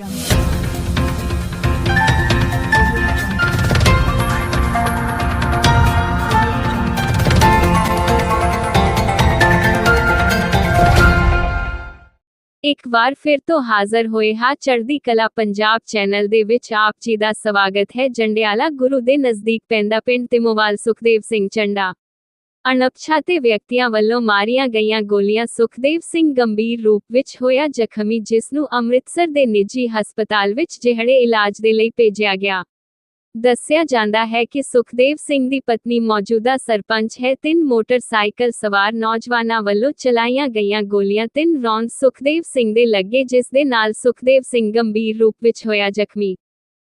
jungle. ਇੱਕ ਵਾਰ ਫਿਰ ਤੋਂ ਹਾਜ਼ਰ ਹੋਏ ਹਾਂ ਚੜ੍ਹਦੀ ਕਲਾ ਪੰਜਾਬ ਚੈਨਲ ਦੇ ਵਿੱਚ ਆਪ ਜੀ ਦਾ ਸਵਾਗਤ ਹੈ ਜੰਡਿਆਲਾ ਗੁਰੂ ਦੇ ਨਜ਼ਦੀਕ ਪੈਂਦਾ ਪਿੰਡ ਤਿਮੋਵਾਲ ਸੁਖਦੇਵ ਸਿੰਘ ਚੰਡਾ ਅਣਪਛਾਤੇ ਵਿਅਕਤੀਆਂ ਵੱਲੋਂ ਮਾਰੀਆਂ ਗਈਆਂ ਗੋਲੀਆਂ ਸੁਖਦੇਵ ਸਿੰਘ ਗੰਭੀਰ ਰੂਪ ਵਿੱਚ ਹੋਇਆ ਜ਼ਖਮੀ, ਜਿਸ ਨੂੰ ਅੰਮ੍ਰਿਤਸਰ ਦੇ ਨਿੱਜੀ ਹਸਪਤਾਲ ਵਿੱਚ ਜਿਹੜੇ ਇਲਾਜ ਦੇ ਲਈ ਭੇਜਿਆ ਗਿਆ। ਦੱਸਿਆ ਜਾਂਦਾ ਹੈ ਕਿ ਸੁਖਦੇਵ ਸਿੰਘ ਦੀ ਪਤਨੀ ਮੌਜੂਦਾ ਸਰਪੰਚ ਹੈ। ਤਿੰਨ ਮੋਟਰਸਾਈਕਲ ਸਵਾਰ ਨੌਜਵਾਨਾਂ ਵੱਲੋਂ ਚਲਾਈਆਂ ਗਈਆਂ ਗੋਲੀਆਂ, ਤਿੰਨ ਰੌਂਦ ਸੁਖਦੇਵ ਸਿੰਘ ਦੇ ਲੱਗੇ, ਜਿਸ ਦੇ ਨਾਲ ਸੁਖਦੇਵ ਸਿੰਘ ਗੰਭੀਰ ਰੂਪ ਵਿੱਚ ਹੋਇਆ ਜ਼ਖਮੀ।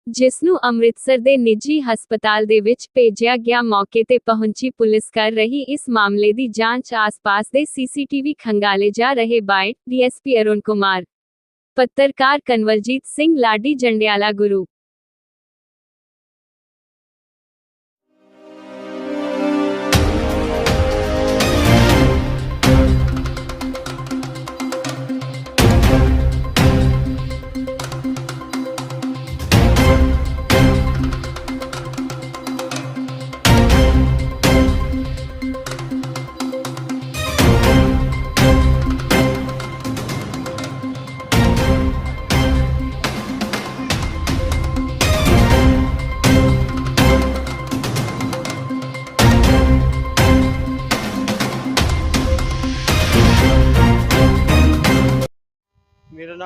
ਜਿਸ ਨੂੰ ਅੰਮ੍ਰਿਤਸਰ ਦੇ ਨਿੱਜੀ ਹਸਪਤਾਲ ਦੇ ਵਿੱਚ ਭੇਜਿਆ ਗਿਆ ਮੌਕੇ ਤੇ ਪਹੁੰਚੀ ਪੁਲਿਸ ਕਰ ਰਹੀ ਇਸ ਮਾਮਲੇ ਦੀ ਜਾਂਚ ਆਸ-ਪਾਸ ਦੇ ਸੀਸੀਟੀਵੀ ਖੰਗਾਲੇ ਜਾ ਰਹੇ ਬਾਈ ਡੀਐਸਪੀ ਅਰੁਣ ਕੁਮਾਰ, ਪੱਤਰਕਾਰ ਕਨਵਰਜੀਤ ਸਿੰਘ ਲਾਡੀ ਜੰਡਿਆਲਾ ਗੁਰੂ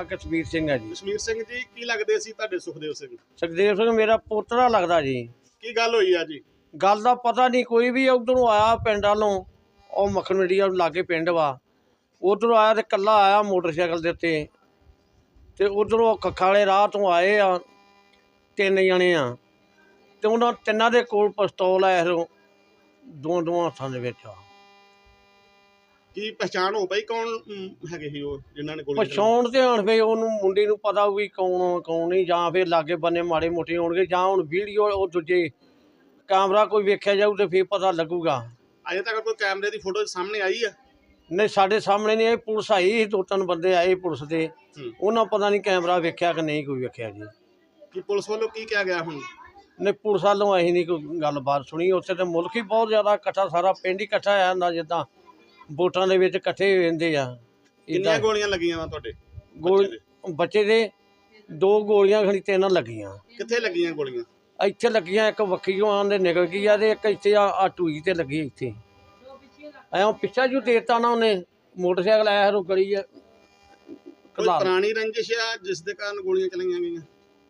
ਕਸ਼ਮੀਰ ਸਿੰਘ ਹੈ ਜੀ। ਕਸ਼ਮੀਰ ਸਿੰਘ ਜੀ ਕੀ ਲੱਗਦੇ ਸੀ ਤੁਹਾਡੇ ਸੁਖਦੇਵ ਸਿੰਘ? ਸੁਖਦੇਵ ਸਿੰਘ ਮੇਰਾ ਪੋਤਰਾ ਲੱਗਦਾ ਜੀ। ਕੀ ਗੱਲ ਹੋਈ ਆ ਜੀ? ਗੱਲ ਦਾ ਪਤਾ ਨਹੀਂ ਕੋਈ ਵੀ ਉਧਰੋਂ ਆਇਆ ਪਿੰਡ ਵੱਲੋਂ ਉਹ ਮੱਖਣ ਮੰਡੀਆ ਲਾਗੇ ਪਿੰਡ ਵਾ। ਉਧਰੋਂ ਆਇਆ ਤੇ ਕੱਲਾ ਆਇਆ ਮੋਟਰਸਾਈਕਲ ਦੇ ਉੱਤੇ। ਤੇ ਉਧਰੋਂ ਕੱਖਾਂ ਵਾਲੇ ਰਾਹ ਤੋਂ ਆਏ ਆ ਤਿੰਨ ਜਣੇ ਆ। ਤੇ ਉਹਨਾਂ ਤਿੰਨਾਂ ਦੇ ਕੋਲ ਪਿਸਤੌਲ ਆ ਇਹੋ ਦੋ ਦੋ ਹੱਥਾਂ ਦੇ ਵਿੱਚ ਆ। ਕੀ ਪਛਾਣ ਹੋ ਪਈ ਕੌਣ ਅਮ, ਹੈਗੇ ਸੀ ਉਹ ਜਿਨ੍ਹਾਂ ਨੇ ਗੋਲੀ ਚਲਾਈ? ਪਛਾਉਣ ਤੇ ਹਣ ਫੇ ਉਹਨੂੰ ਮੁੰਡੇ ਨੂੰ ਪਤਾ ਵੀ ਕੌਣ ਕੌਣ ਨਹੀਂ ਜਾਂ ਫਿਰ ਲਾਗੇ ਬੰਨੇ ਮਾੜੇ ਮੋਟੇ ਹੋਣਗੇ ਜਾਂ ਹੁਣ ਵੀਡੀਓ ਉਹ ਦੂਜੇ ਕੈਮਰਾ ਕੋਈ ਵੇਖਿਆ ਜਾਊ ਤੇ ਫੇਰ ਪਤਾ ਲੱਗੂਗਾ। ਅਜੇ ਤੱਕ ਕੋਈ ਕੈਮਰੇ ਦੀ ਫੋਟੋ ਸਾਹਮਣੇ ਆਈ ਆ? ਨਹੀਂ ਸਾਡੇ ਸਾਹਮਣੇ ਨਹੀਂ ਆਈ ਪੁਲਿਸ ਆਈ ਸੀ, ਦੋ ਤਿੰਨ ਬੰਦੇ ਆਏ ਪੁਲਿਸ ਦੇ। ਹੂੰ। ਉਹਨਾਂ ਪਤਾ ਨਹੀਂ ਕੈਮਰਾ ਵੇਖਿਆ ਕਿ ਨਹੀਂ ਕੋਈ ਵੇਖਿਆ ਜੀ। ਕੀ ਪੁਲਿਸ ਵੱਲੋਂ ਕੀ ਕਿਹਾ ਗਿਆ ਹੁਣ? ਨਹੀਂ ਪੁਲਿਸ ਵੱਲੋਂ ਅਸੀਂ ਨਹੀਂ ਕੋਈ ਗੱਲਬਾਤ ਸੁਣੀ। ਉੱਥੇ ਤੇ ਮੁਲਕ ਹੀ ਬਹੁਤ ਜ਼ਿਆਦਾ ਇਕੱਠਾ ਸਾਰਾ ਪਿੰਡ ਹੀ ਇਕੱਠਾ ਆ ਜਾਂਦਾ ਜਿੱਦਾਂ ਵੋਟਾਂ ਦੇ ਵਿੱਚ ਇਕੱਠੇ ਹੋ ਜਾਂਦੇ ਆ। ਕਿੰਨੀਆਂ ਗੋਲੀਆਂ ਲੱਗੀਆਂ ਵਾ ਤੁਹਾਡੇ ਗੋਲ ਬੱਚੇ ਦੇ? ਦੋ ਗੋਲੀਆਂ ਖਣੀ ਤਿੰਨ ਲੱਗੀਆਂ। ਕਿੱਥੇ ਲੱਗੀਆਂ ਗੋਲੀਆਂ? ਇੱਥੇ ਲੱਗੀਆਂ ਇੱਕ ਵੱਖੀਓਂ ਆਂਦੇ ਨਿਕਲ ਗਈ ਆ ਤੇ ਇੱਕ ਇੱਥੇ ਆ ਆ ਟੂਈ ਤੇ ਲੱਗੀ ਇੱਥੇ। ਐਂ ਪਿੱਛਾ ਜੂ ਦੇਤਾ ਨਾ ਉਹਨੇ ਮੋਟਰਸਾਈਕਲ ਆਇਆ ਹਰੋ ਗਲੀ ਆ ਕੋਈ ਪੁਰਾਣੀ ਰੰਜਿਸ਼ ਆ ਜਿਸ ਦੇ ਕਾਰਨ ਗੋਲੀਆਂ ਚਲਾਈਆਂ ਗਈਆਂ?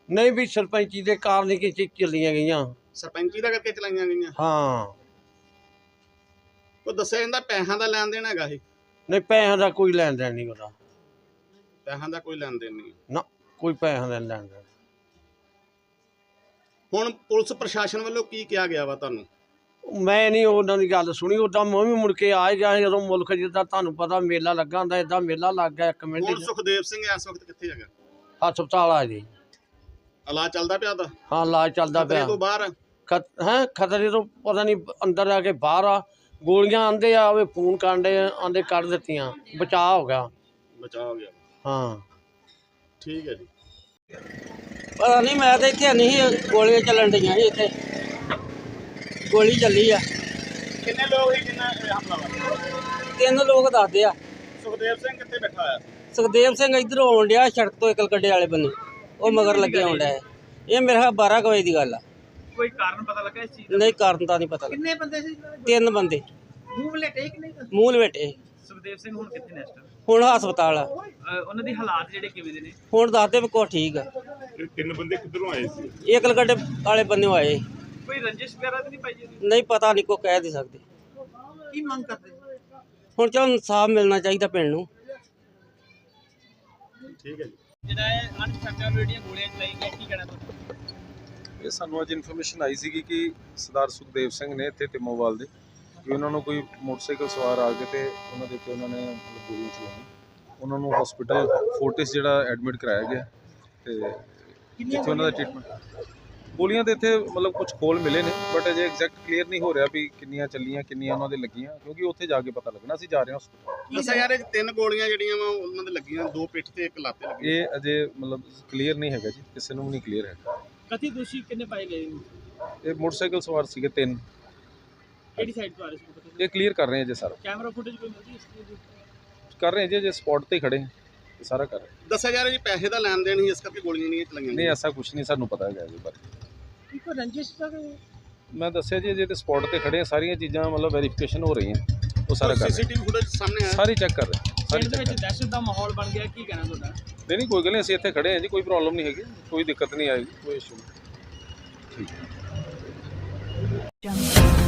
ਨਹੀਂ ਵੀ ਸਰਪੰਚੀ ਦੇ ਕਾਰਨ ਹੀ ਕਿ ਚੱਲੀਆਂ ਗਈਆਂ। ਸਰਪੰਚੀ ਦਾ ਕਰਕੇ ਚਲਾਈਆਂ ਗਈਆਂ? ਹਾਂ। ਉਹ ਦੱਸਿਆ ਜਾਂਦਾ ਪੈਸਿਆਂ ਦਾ ਲੈਣ ਦੇਣ ਹੈਗਾ ਸੀ ਨਹੀਂ ਪੈਸਿਆਂ ਦਾ ਕੋਈ ਲੈਣ ਦੇਣ ਨਹੀਂ ਉਹਦਾ। ਪੈਸਿਆਂ ਦਾ ਕੋਈ ਲੈਣ ਦੇਣ ਨਹੀਂ। ਨਾ ਕੋਈ ਪੈਸਿਆਂ ਦਾ ਲੈਣ ਦੇਣ। ਹੁਣ ਪੁਲਿਸ ਪ੍ਰਸ਼ਾਸਨ ਵੱਲੋਂ ਕੀ ਕਿਹਾ ਗਿਆ ਵਾ ਤੁਹਾਨੂੰ? ਮੈਂ ਨਹੀਂ ਉਹਨਾਂ ਦੀ ਗੱਲ ਸੁਣੀ ਉਦਾਂ ਮੈਂ ਵੀ ਮੁੜ ਕੇ ਆ ਹੀ ਗਿਆ ਸੀ ਜਦੋਂ ਮੁਲਕ ਜਿੱਦਾਂ ਤੁਹਾਨੂੰ ਪਤਾ ਮੇਲਾ ਲੱਗਾ ਹੁੰਦਾ ਇਦਾਂ ਮੇਲਾ ਲੱਗ ਗਿਆ ਇੱਕ ਮਿੰਟ ਹੁਣ 'ਚ। ਸੁਖਦੇਵ ਸਿੰਘ ਇਸ ਵਕਤ ਕਿੱਥੇ ਹੈਗਾ? ਹਸਪਤਾਲ ਆ ਜੀ। ਇਲਾਜ ਚੱਲਦਾ ਪਿਆ ਤਾਂ ਹਾਂ ਇਲਾਜ ਚੱਲਦਾ ਪਿਆ। ਤੋਂ ਬਾਹਰ? ਆ। ਖਤ ਹੈ ਖਤਰੇ ਤੋਂ ਪਤਾ ਨਹੀਂ ਅੰਦਰ ਆ ਕੇ ਬਾਹਰ ਆ। ਗੋਲੀਆਂ ਆਂਦੇ ਆ ਉਹ ਫੋਨ ਕਾਂਡੇ ਆਂਦੇ ਕੱਢ ਦਿੱਤੀਆਂ। ਬਚਾਅ ਹੋ ਗਿਆ। ਬਚਾਅ ਹੋ ਗਿਆ। ਹਾਂ। ਠੀਕ ਹੈ ਜੀ। ਪਤਾ ਨਹੀਂ ਮੈਂ ਤਾਂ ਇੱਥੇ ਨਹੀਂ ਸੀ, ਗੋਲੀਆਂ ਚੱਲਣ ਡੀਆਂ ਸੀ ਇੱਥੇ। ਗੋਲੀ ਚੱਲੀ ਆ। ਕਿੰਨੇ ਲੋਕ ਸੀ ਜਿੰਨਾ ਇਹ ਹਮਲਾ ਵਾ ਤਿੰਨ ਲੋਕ ਦੱਸਦੇ ਆ। ਸੁਖਦੇਵ ਸਿੰਘ ਕਿੱਥੇ ਬੈਠਾ ਹੋਇਆ? ਸੁਖਦੇਵ ਸਿੰਘ ਇਧਰੋਂ ਆਉਣ ਡਿਆ ਸੜਕ ਤੋਂ ਇਕਲ ਕੱਡੇ ਵਾਲੇ ਬੰਨੇ। ਉਹ ਮਗਰ ਲੱਗੇ ਆਉਣ ਡਿਆ। ਇਹ ਮੇਰੇ ਖਿਆਲ 12 ਕੁ ਵਜੇ ਦੀ ਗੱਲ ਆ। ਕੋਈ ਕਾਰਨ ਪਤਾ ਲੱਗਾ ਇਸ ਚੀਜ਼ ਨਹੀਂ ਕਾਰਨ ਤਾਂ ਨਹੀਂ ਪਤਾ ਲੱਗਾ। ਕਿੰਨੇ ਬੰਦੇ ਸੀ? ਤਿੰਨ ਬੰਦੇ। ਮੂਵ ਲੇਟੇ ਕਿ ਨਹੀਂ? ਮੂੰਹ ਲਵੇਟੇ ਸੁਖਦੇਵ ਸਿੰਘ ਹੁਣ ਕਿੱਥੇ ਨੇ ਇਸ time? ਹੁਣ ਹਸਪਤਾਲ ਆ। ਅਹ ਉਹਨਾਂ ਦੇ ਹਾਲਾਤ ਜਿਹੜੇ ਕਿਵੇਂ ਦੇ ਨੇ? ਹੁਣ ਦੱਸਦੇ ਵੀ ਕੁਛ ਠੀਕ ਆ। ਇਹ ਤਿੰਨ ਬੰਦੇ ਕਿੱਧਰੋਂ ਆਏ ਸੀ? ਇਹ ਇਕਲ ਕੱਡੇ ਵਾਲੇ ਬੰਨੇ ਆਏ ਕੋਈ ਰੰਜਿਸ਼ ਵਗੈਰਾ ਤਾਂ ਨਹੀਂ ਪਾਈ ਜੀ ਨਹੀਂ ਪਤਾ ਨਹੀਂ ਕੋ ਕਹਿ ਦੇ ਸਕਦੇ। ਕੀ ਮੰਗ ਕਰਦੇ? ਹੁਣ ਚਲ ਇਨਸਾਫ ਮਿਲਣਾ ਚਾਹੀਦਾ ਪਿੰਡ ਨੂੰ। ਠੀਕ ਹੈ ਜੀ। ਜਿਹੜਾ ਇਹ ਅਨਸਟਰਕਚਰ ਜਿਹੜੀਆਂ ਗੋਲੀਆਂ ਚਲਾਈ ਗਈਆਂ ਕੀ ਕਹਿਣਾ ਤੁਹਾਡਾ? ਇਹ ਸਾਨੂੰ ਅੱਜ ਇਨਫੋਰਮੇਸ਼ਨ ਆਈ ਸੀਗੀ ਕਿ ਸਰਦਾਰ ਸੁਖਦੇਵ ਸਿੰਘ ਨੇ ਇੱਥੇ ਟਿਮੋਵਾਲ ਦੇ ਕਿ ਉਹਨਾਂ ਨੂੰ ਕੋਈ ਮੋਟਰਸਾਈਕਲ ਸਵਾਰ ਆ ਕੇ ਤੇ ਉਹਨਾਂ ਦੇ ਉੱਤੇ ਉਹਨਾਂ ਨੇ ਗੋਲੀਆਂ ਚਲਾਈਆਂ। ਉਹਨਾਂ ਨੂੰ ਹਸਪੀਟਲ ਫੋਰਟਿਸ ਜਿਹੜਾ ਐਡਮਿਟ ਕਰਾਇਆ ਗਿਆ ਤੇ ਜਿੱਥੇ ਉਹਨਾਂ ਦਾ ਟ੍ਰੀਟਮੈਂਟ ਗੋਲੀਆਂ ਦੇ ਇੱਥੇ ਮਤਲਬ ਕੁਝ ਖੋਲ ਮਿਲੇ ਨੇ ਬਟ ਅਜੇ ਐਗਜ਼ੈਕਟ ਕਲੀਅਰ ਨਹੀਂ ਹੋ ਰਿਹਾ ਵੀ ਕਿੰਨੀਆਂ ਚੱਲੀਆਂ ਕਿੰਨੀਆਂ ਉਹਨਾਂ ਦੇ ਲੱਗੀਆਂ ਕਿਉਂਕਿ ਉੱਥੇ ਜਾ ਕੇ ਪਤਾ ਲੱਗਣਾ ਅਸੀਂ ਜਾ ਰਹੇ ਹਾਂ hospital। ਦੱਸਿਆ ਯਾਰ ਇਹ ਤਿੰਨ ਗੋਲੀਆਂ ਜਿਹੜੀਆਂ ਵਾ ਉਹਨਾਂ ਦੇ ਲੱਗੀਆਂ ਦੋ ਪਿੱਠ ਤੇ ਇੱਕ ਲੱਤ ਤੇ ਲੱਗੀ ਇਹ ਅਜੇ ਮਤਲਬ ਕਲੀਅਰ ਨਹੀਂ ਹੈਗਾ ਜੀ ਕਿਸੇ ਨੂੰ ਵੀ ਨਹੀਂ ਕਲੀਅਰ ਹੈ ਕਥਿਤ ਦੋਸ਼ੀ ਕਿੰਨੇ ਪਾਏ ਗਏ ਨੇ? ਇਹ ਮੋਟਰਸਾਈਕਲ ਸਵਾਰ ਸੀਗੇ ਤਿੰਨ। ਕਿਹੜੀ ਸਾਈਡ ਤੋਂ ਆ ਰਹੇ ਸੀ ਪਤਾ ਨਹੀਂ। ਇਹ ਕਲੀਅਰ ਕਰ ਰਹੇ ਹਾਂ ਜੀ ਸਾਰਾ। ਕੈਮਰਾ ਫੁਟੇਜ ਕੋਈ ਮਿਲਦੀ ਇਸ ਚੀਜ਼ ਦੀ? ਕਰ ਰਹੇ ਹਾਂ ਜੀ ਜੇ ਸਪੌਟ ਤੇ ਹੀ ਖੜੇ ਹਾਂ ਇਹ ਸਾਰਾ ਕਰ ਰਹੇ ਹਾਂ। ਦੱਸਿਆ ਜਾ ਰਿਹਾ ਜੀ ਪੈਸੇ ਦਾ ਲੈਣ ਦੇਣ ਸੀ ਇਸ ਕਰਕੇ ਗੋਲੀਆਂ ਨਹੀਂ ਚਲਾਈਆਂ ਨਹੀਂ ਐਸਾ ਕੁਝ ਨਹੀਂ ਸਾਨੂੰ ਪਤਾ ਹੈਗਾ ਇਹਦੇ ਬਾਰੇ। ਇੱਕ ਰੰਜਿਸ਼ ਦਾ ਕੋਈ- ਮੈਂ ਦੱਸਿਆ ਜੀ ਜੇ ਤੇ ਸਪੌਟ ਤੇ ਖੜੇ ਹਾਂ ਸਾਰੀਆਂ ਚੀਜ਼ਾਂ ਮਤਲਬ ਵੈਰੀਫਿਕੇਸ਼ਨ ਹੋ ਰਹੀਆਂ। ਉਹ ਸਾਰਾ ਕਰ ਰਹੇ ਸੀਸੀਟੀਵੀ ਫੁਟੇਜ ਸਾਹਮਣੇ ਹਾਂ। ਆਇਆ। ਸਾਰੀ ਚੈੱਕ ਕਰ ਰਹੇ ਹਾਂ, ਸਾਰੀ ਪਿੰਡ ਦੇ ਚੈੱਕ ਵਿੱਚ ਦਹਿਸ਼ਤ ਦਾ ਮਾਹੌਲ ਬਣ ਗਿਆ ਕੀ ਕਹਿਣਾ ਤੁਹਾਡਾ? ਨਹੀਂ ਨਹੀਂ ਕੋਈ ਗੱਲ ਨਹੀਂ ਅਸੀਂ ਇੱਥੇ ਖੜੇ ਹਾਂ ਜੀ ਕੋਈ ਪ੍ਰੋਬਲਮ ਨਹੀਂ ਹੈਗੀ ਕੋਈ ਦਿੱਕਤ ਨਹੀਂ ਆਏਗੀ ਕੋਈ ਇਸ਼ੂ ਨਹੀਂ। Jungle.